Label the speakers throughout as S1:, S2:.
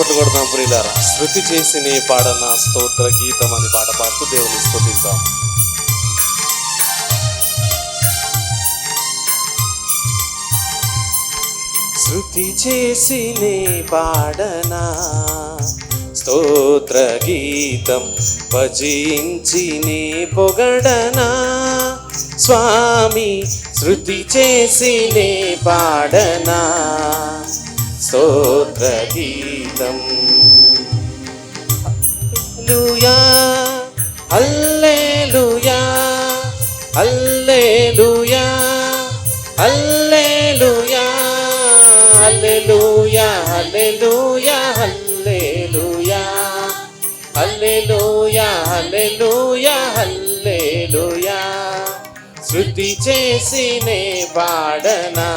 S1: చప్పట్లు కొడదాం ప్రియులారా. శృతి చేసి నీ పాడన స్తోత్ర గీతం అని పాట పాడుతూ దేవుని స్తుతిద్దాం శృతి చేసి నీ పాడనా స్తోత్ర గీతం భజించి నీ పొగడనా స్వామి శృతి చేసి నీ పాడనా స్తోత్ర గీతం హల్లెలూయా hallelujah hallelujah hallelujah hallelujah hallelujah hallelujah hallelujah hallelujah hallelujah. శృతి చేసినే పాడనా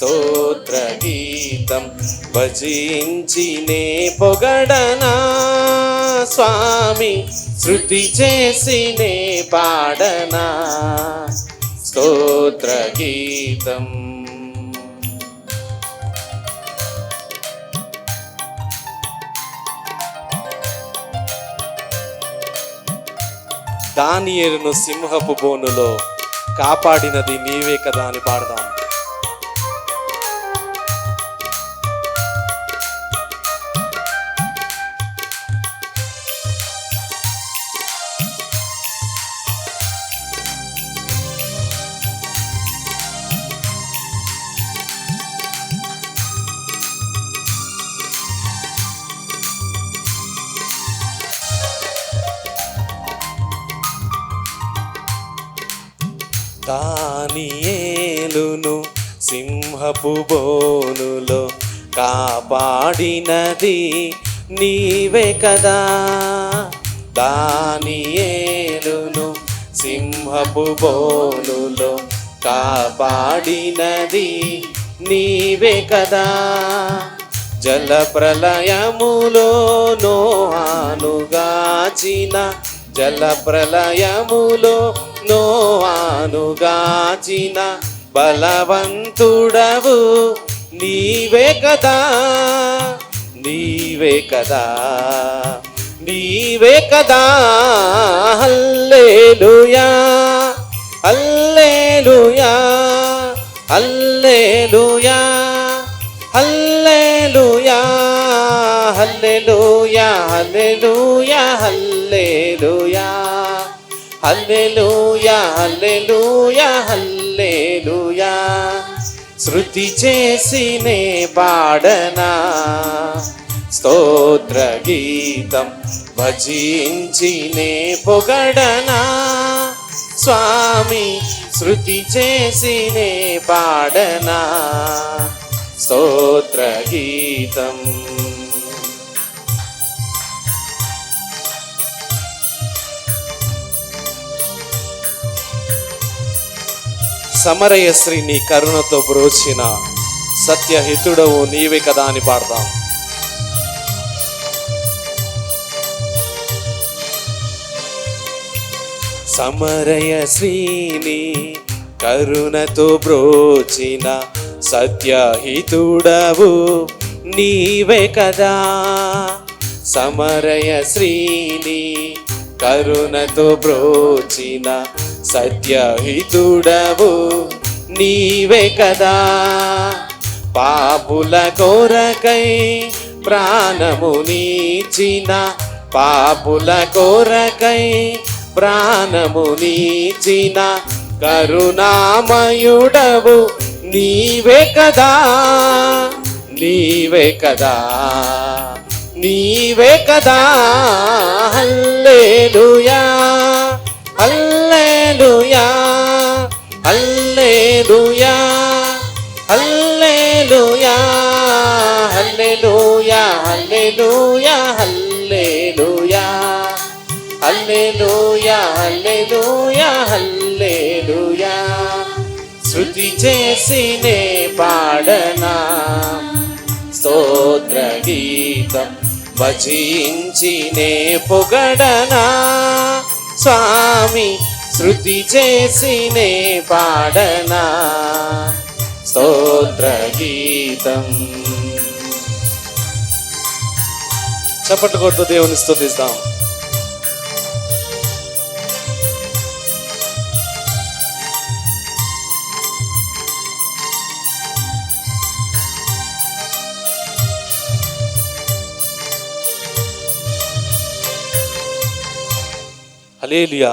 S1: స్తోత్ర గీతం భజించినే పొగడనా స్వామి? శృతి చేసినే పాడనా? స్తోత్ర గీతం సింహపు బోనులో కాపాడినది నీవే కదా అని పాడదాం. దానియేలును సింహపు బోనులో కాపాడినది నీవే కదా. దానియేలును సింహపు బోనులో కాపాడినది నీవే కదా. జల ప్రళయములో నోహానుగాచిన జల ప్రళయములో నోవానుగాచిన బలవంతుడవు నీవే కదా. నీవే కదా. నీవే కదా. Alleluia hallelujah. Hallelujah. Hallelujah. Hallelujah. Hallelujah. Hallelujah. Hallelujah hallelujah hallelujah. శృతి చేసినే పాడనా? స్తోత్ర గీతం భజించినే పొగడనా? స్వామి శృతి చేసినే పాడనా? స్తోత్ర గీతం సమరయ శ్రీ నీ కరుణతో బ్రోచిన సత్యహితుడవు నీవే కదా అని పాడదాం సమరయ శ్రీని కరుణతో బ్రోచిన సత్యహితుడవు నీవే కదా. సమరయ శ్రీని కరుణతో బ్రోచిన సత్యహితుడవు నీవే కదా. పాపుల కోరకై ప్రాణము నీచిన పాపుల కోరకై ప్రాణము నీచిన కరుణామయుడవు నీవే కదా. నీవే కదా. నీవే కదా. Hallelujah. Hallelujah hallelujah hallelujah hallelujah hallelujah hallelujah శృతి చేసినే పాడనా? స్తోత్ర గీతం భజించినే పొగడనా? స్వామి శృతి చేసినే పాడనా? స్తోత్ర గీతం చప్పట్లు కొడుతూ దేవుని స్థుతిస్తాం హలేలియా